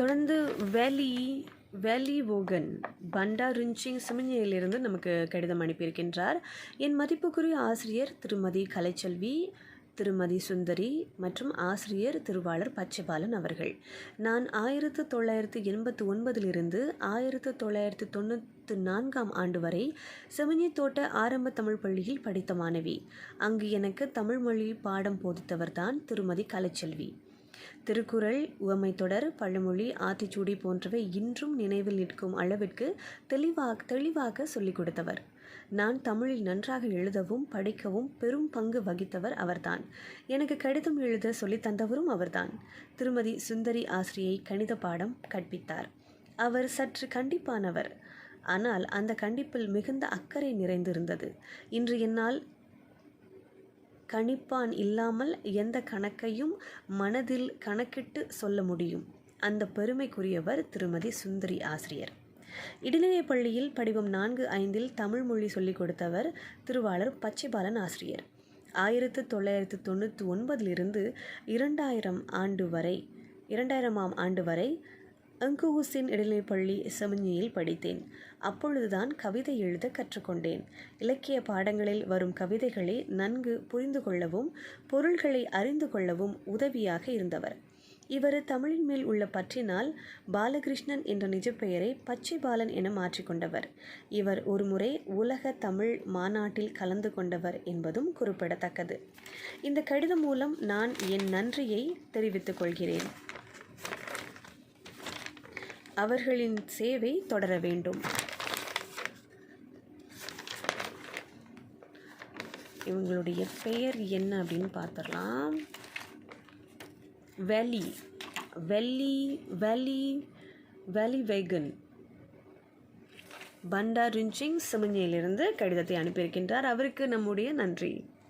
தொடர்ந்து வேலி வேலி வோகன் பண்டாருஞ்சிங் சிமிஞ்சியிலிருந்து நமக்கு கடிதம் அனுப்பியிருக்கின்றார். என் மதிப்புக்குரிய ஆசிரியர் திருமதி கலைச்செல்வி திருமதி சுந்தரி மற்றும் ஆசிரியர் திருவாளர் பச்சைபாலன் அவர்கள். நான் ஆயிரத்து தொள்ளாயிரத்து எண்பத்து ஒன்பதிலிருந்து ஆயிரத்து தொள்ளாயிரத்து தொண்ணூற்று நான்காம் ஆண்டு வரை செமிஞ்சி தோட்ட ஆரம்ப தமிழ் பள்ளியில் படித்த மாணவி. அங்கு எனக்கு தமிழ் மொழி பாடம் போதித்தவர்தான் திருமதி கலைச்செல்வி. திருக்குறள் உவமை தொடர் பழமொழி ஆத்திச்சூடி போன்றவை இன்றும் நினைவில் நிற்கும் அளவிற்கு தெளிவாக தெளிவாக சொல்லிக் கொடுத்தவர். நான் தமிழில் நன்றாக எழுதவும் படிக்கவும் பெரும் பங்கு வகித்தவர் அவர்தான். எனக்கு கடிதம் எழுத சொல்லித் தந்தவரும் அவர்தான். திருமதி சுந்தரி ஆசிரியை கணித பாடம் கற்பித்தார். அவர் சற்று கண்டிப்பானவர். ஆனால் அந்த கண்டிப்பில் மிகுந்த அக்கறை நிறைந்திருந்தது. இன்று என்னால் கணிப்பான் இல்லாமல் எந்த கணக்கையும் மனதில் கணக்கிட்டு சொல்ல முடியும். அந்த பெருமைக்குரியவர் திருமதி சுந்தரி ஆசிரியர். இடைநிலைப் பள்ளியில் படிவம் நான்கு ஐந்தில் தமிழ் மொழி சொல்லிக் கொடுத்தவர் திருவாளர் பச்சைபாலன் ஆசிரியர். ஆயிரத்து தொள்ளாயிரத்து தொண்ணூற்றி ஒன்பதிலிருந்து இரண்டாயிரம் ஆண்டு வரை இரண்டாயிரமாம் ஆண்டு வரை அங்குஹுசின் இடைநிலைப்பள்ளி செமிஞ்சியில் படித்தேன். அப்பொழுதுதான் கவிதை எழுத கற்றுக்கொண்டேன். இலக்கிய பாடங்களில் வரும் கவிதைகளை நன்கு புரிந்து கொள்ளவும் பொருள்களை அறிந்து கொள்ளவும் உதவியாக இருந்தவர். இவர் தமிழின் மேல் உள்ள பற்றினால் பாலகிருஷ்ணன் என்ற நிஜப்பெயரை பச்சைபாலன் என மாற்றிக்கொண்டவர் இவர் ஒருமுறை உலக தமிழ் மாநாட்டில் கலந்து கொண்டவர் என்பதும் குறிப்பிடத்தக்கது. இந்த கடிதம் மூலம் நான் என் நன்றியை தெரிவித்துக் கொள்கிறேன். அவர்களின் சேவை தொடர வேண்டும். இவங்களுடைய பெயர் என்ன அப்படின்னு பார்த்துடலாம். வெலி வெள்ளி வெலி வெலி வெகன் பண்டாருஞ்சிங் சிமஞ்சியிலிருந்து கடிதத்தை அனுப்பியிருக்கின்றார். அவருக்கு நம்முடைய நன்றி.